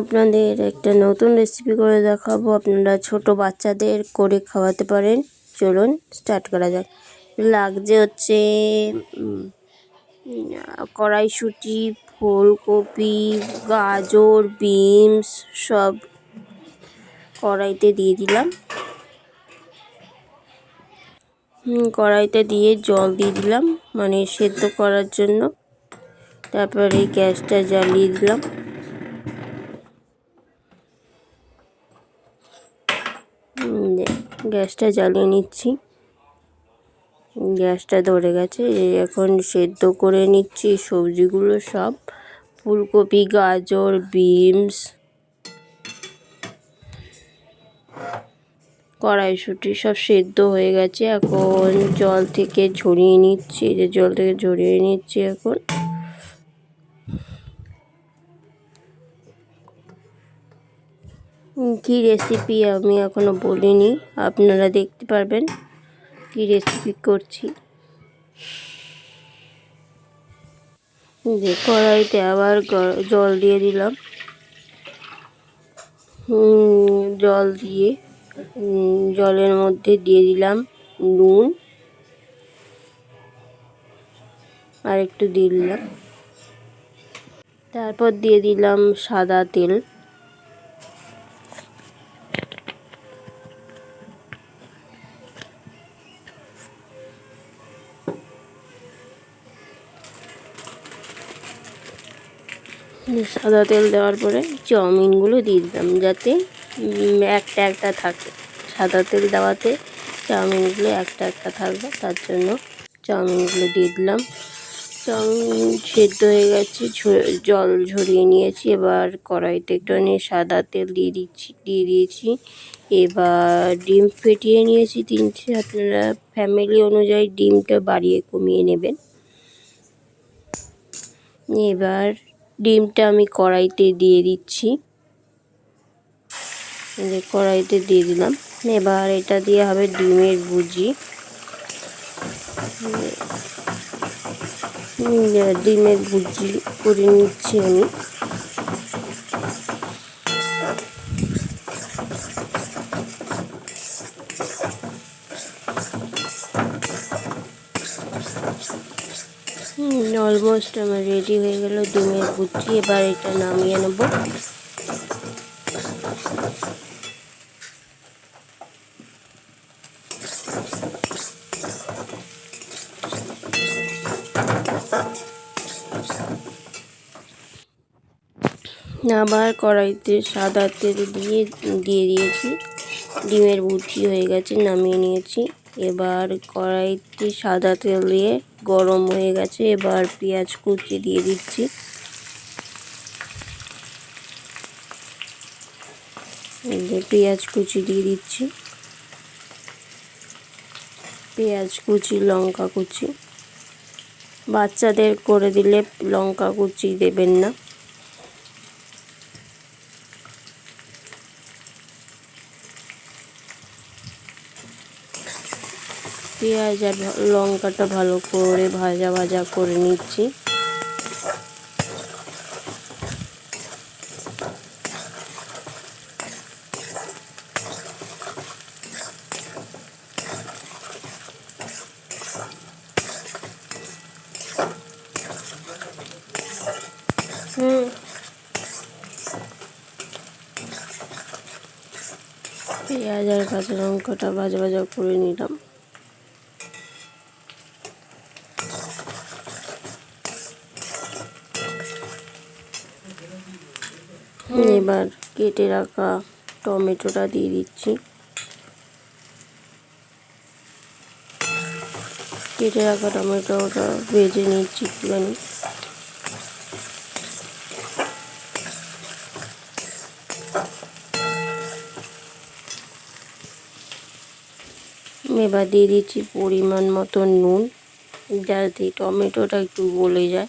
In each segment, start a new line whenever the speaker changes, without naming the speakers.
আপনাদের একটা নতুন রেসিপি করে দেখাবো। আপনারা ছোট বাচ্চাদের করে খাওয়াতে পারেন। চলুন স্টার্ট করা যাক। লাগছে হচ্ছে কড়াইশুঁটি, ফুলকপি, গাজর, বিনস সব কড়াইতে দিয়ে দিলাম। কড়াইতে দিয়ে জল দিয়ে দিলাম মানে সেদ্ধ করার জন্য। তারপরে গ্যাসটা জ্বালিয়ে দিলাম। গ্যাসটা জ্বালিয়ে নিচ্ছি। গ্যাসটা ধরে গেছে এখন সেদ্ধ করে নিচ্ছি সবজিগুলো সব। ফুলকপি, গাজর, বিনস, কড়াইশুঁটি সব সেদ্ধ হয়ে গেছে। এখন জল থেকে ঝরিয়ে নিচ্ছি যে জল থেকে ঝরিয়ে নিচ্ছি এখন। কি রেসিপি আমি এখনও বলিনি। আপনারা দেখতে পারবেন কি রেসিপি করছি। যে কড়াইতে আবার জল দিয়ে দিলাম। জল দিয়ে জলের মধ্যে দিয়ে দিলাম নুন। আর একটু দিলাম। তারপর দিয়ে দিলাম সাদা তেল। সাদা তেল দেওয়ার পরে চাউমিনগুলো দিয়ে দিলাম যাতে একটা একটা থাকে। সাদা তেল দেওয়াতে চাউমিনগুলো একটা একটা থাকবে, তার জন্য চাউমিনগুলো দিয়ে দিলাম। চাউমিন সেদ্ধ হয়ে গেছে জল ঝরিয়ে নিয়েছি। এবার কড়াইতে একটুখানি সাদা তেল দিয়ে দিচ্ছি, দিয়ে দিয়েছি। এবার ডিম ফেটিয়ে নিয়েছি তিনটে আপনারা ফ্যামিলি অনুযায়ী ডিমটা বাড়িয়ে কমিয়ে নেবেন। এবার ডিমটা আমি কড়াইতে দিয়ে দিচ্ছি। কড়াইতে দিয়ে দিলাম। এবার এটা দিয়ে হবে ডিমের ভুজি। ডিমের ভুজি করে নিচ্ছি আমি। অলমোস্ট আমার রেডি হয়ে গেল ডিমের ভুজি, এবার এটা নামিয়ে নেব। আবার কড়াইতে সাদা তেল দিয়ে দিয়ে দিয়েছি। ডিমের ভুজি হয়ে গেছে, নামিয়ে নিয়েছি। এবার কড়াইতে সাদা তেল দিয়ে গরম হয়ে গেছে, এবার পেঁয়াজ কুচি দিয়ে দিচ্ছি। পেঁয়াজ কুচি দিয়ে দিচ্ছি। পেঁয়াজ কুচি, লঙ্কা কুচি। বাচ্চাদের করে দিলে লঙ্কা কুচি দেবেন না। পেঁয়াজ আর লঙ্কাটা ভালো করে ভাজা ভাজা করে নিচ্ছি। পেঁয়াজ আর কাঁচা লঙ্কাটা ভাজা ভাজা করে নিলাম। এবার কেটে রাখা টমেটোটা দিয়ে দিচ্ছি। কেটে রাখা টমেটোটা ভেজে নিচ্ছি একটুখানি। এবার দিয়ে দিচ্ছি পরিমাণ মতো নুন। যাতে টমেটোটা একটু গলে যায়।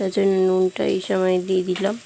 তার জন্য নুনটা এই সময় দিয়ে দিলাম।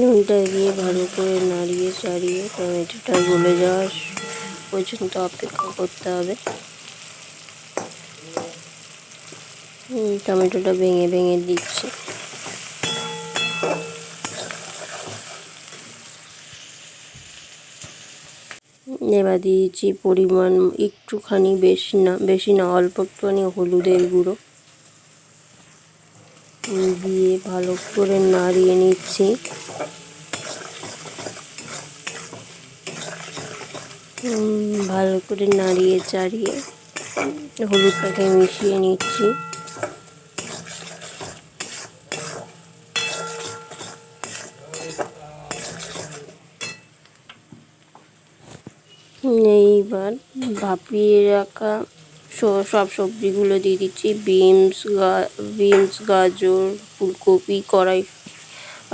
নুনটা দিয়ে ভালো করে নাড়িয়ে চাড়িয়ে টমেটোটা গলে যাওয়া পর্যন্ত অপেক্ষা করতে হবে। টমেটোটা ভেঙে ভেঙে দিচ্ছি। এবার দিয়েছি, পরিমাণ একটুখানি বেশি না বেশি না অল্প একটুখানি হলুদের গুঁড়ো। দিয়ে ভালো করে নাড়িয়ে নিচ্ছি। ভালো করে নাড়িয়ে চাড়িয়ে হলুদটাকে মিশিয়ে নিচ্ছি। এইবার ভাপিয়ে রাখা সব সবজিগুলো দিয়ে দিচ্ছি। বিনস গা, বিনস, গাজর, ফুলকপি, কড়াই।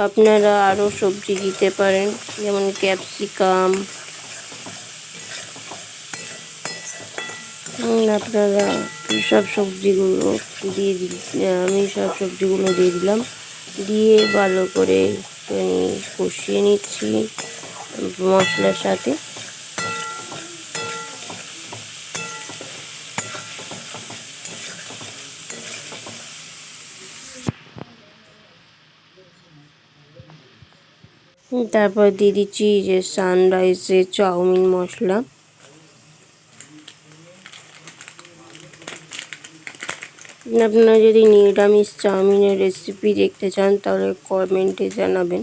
আপনারা আরও সবজি দিতে পারেন, যেমন ক্যাপসিকাম। আপনারা সব সবজিগুলো দিয়ে দি আমি সব সবজিগুলো দিয়ে দিলাম। দিয়ে ভালো করে কষিয়ে নিচ্ছি মশলার সাথে। তারপর দিয়ে দিচ্ছি যে সানরাইজের চাউমিন মশলা। আপনারা যদি নিরামিষ চাউমিনের রেসিপি দেখতে চান, তাহলে কমেন্টে জানাবেন।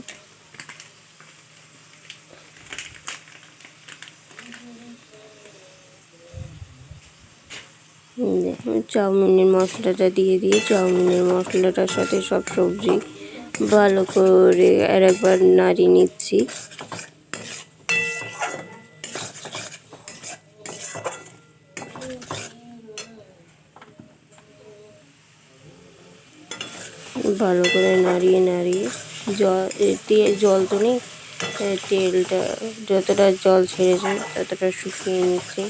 চাউমিনের মশলাটা দিয়ে দিয়ে চাউমিনের মশলাটার সাথে সব সবজি ভালো করে আর একবার নাড়িয়ে নিচ্ছি। ভালো করে নাড়িয়ে নাড়িয়ে। জল জল তো নেই তেলটা যতটা জল ছেড়েছে ততটা শুকিয়ে নিচ্ছি।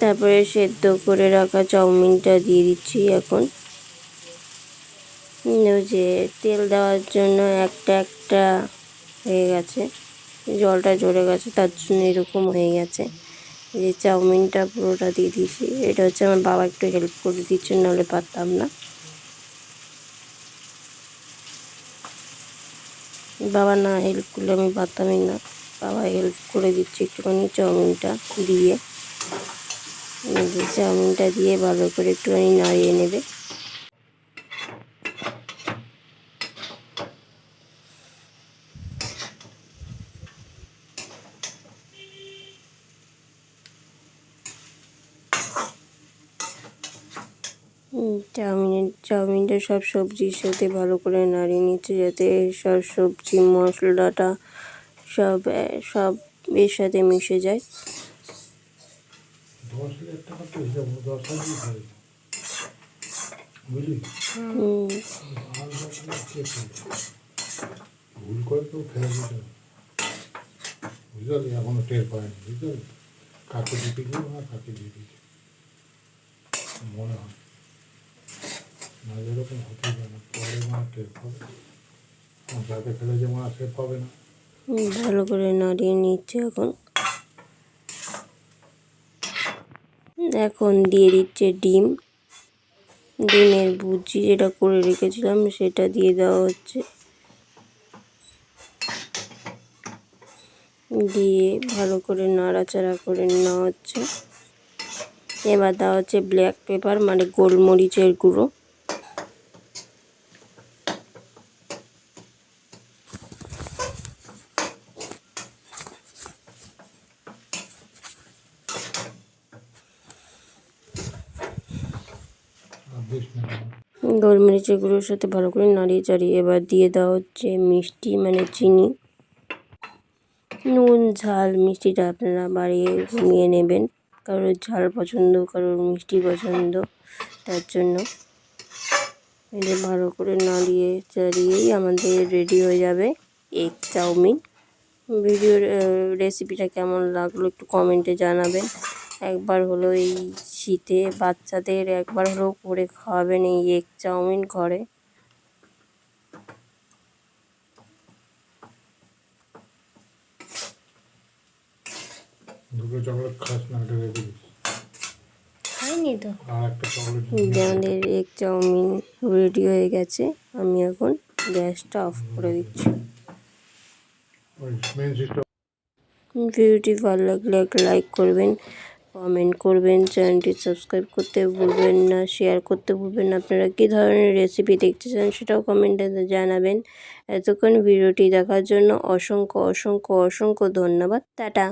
তারপরে সেদ্ধ করে রাখা চাউমিনটা দিয়ে দিচ্ছি এখন। যে তেল দেওয়ার জন্য একটা একটা হয়ে গেছে। জলটা ঝরে গেছে, তার জন্য এরকম হয়ে গেছে। যে চাউমিনটা পুরোটা দিয়ে দিয়েছি। এটা হচ্ছে আমার বাবা একটু হেল্প করে দিচ্ছে, নাহলে পারতাম না। বাবা না হেল্প করলে আমি পারতামই না। বাবা হেল্প করে দিচ্ছে একটুখানি চাউমিনটা দিয়ে। চাউমিনটা দিয়ে ভালো করে একটুখানি নাড়িয়ে নেবে। চাউমিনের, চাউমিনটা সব সবজির সাথে ভালো করে নাড়িয়ে নিচ্ছে যাতে সব সবজি, মশলাটা সব সব এর সাথে মিশে যায়।
দশ হাজার টাকা তো হিসাব দশ ধরে বুঝলি? ভুল করে কেউ ফেলে দিতে। বুঝলি? এখনও টের পায়নি বুঝলি? কাকে দিতে গিয়ে না কাকে দিয়ে দিয়েছে মনে হয়। না যেরকম হতে পারে না পরে মানে টের পাবে। যাকে ফেলেছে মানে সে পাবে না।
ভালো করে নাড়িয়ে নিচ্ছে এখন। এখন দিয়ে দিচ্ছে ডিম। ডিমের বুঝি যেটা করে রেখেছিলাম সেটা দিয়ে দেওয়া হচ্ছে। দিয়ে ভালো করে নাড়াচাড়া করে নেওয়া হচ্ছে। এবার দেওয়া হচ্ছে ব্ল্যাক পেপার মানে গোলমরিচের গুঁড়ো। গোলমরিচের গুঁড়োর সাথে ভালো করে নাড়িয়ে চাড়িয়ে এবার দিয়ে দেওয়া হচ্ছে মিষ্টি মানে চিনি। নুন, ঝাল, মিষ্টিটা আপনারা বাড়িয়ে কমিয়ে নেবেন। কারোর ঝাল পছন্দ, কারোর মিষ্টি পছন্দ, তার জন্য। এটা ভালো করে নাড়িয়ে চাড়িয়েই আমাদের রেডি হয়ে যাবে এগ চাউমিন। ভিডিওর রেসিপিটা কেমন লাগল একটু কমেন্টে জানাবেন। একবার হলো এই শীতে বাচ্চাদের একবার হলেও করে খাওয়াবেন এই এগ চাউমিন ঘরে। খাইনি তো। আমাদের এগ চাউমিন রেডি হয়ে গেছে। আমি এখন গ্যাসটা অফ করে দিচ্ছি। ভিডিওটি ভালো লাগলে একটা লাইক করবেন। কমেন্ট করবেন, চ্যানেলটি সাবস্ক্রাইব করতে ভুলবেন না, শেয়ার করতে ভুলবেন না। আপনারা কী ধরনের রেসিপি দেখতে চান সেটাও কমেন্টে জানাবেন। এতক্ষণ ভিডিওটি দেখার জন্য অসংখ্য অসংখ্য অসংখ্য ধন্যবাদ। টাটা।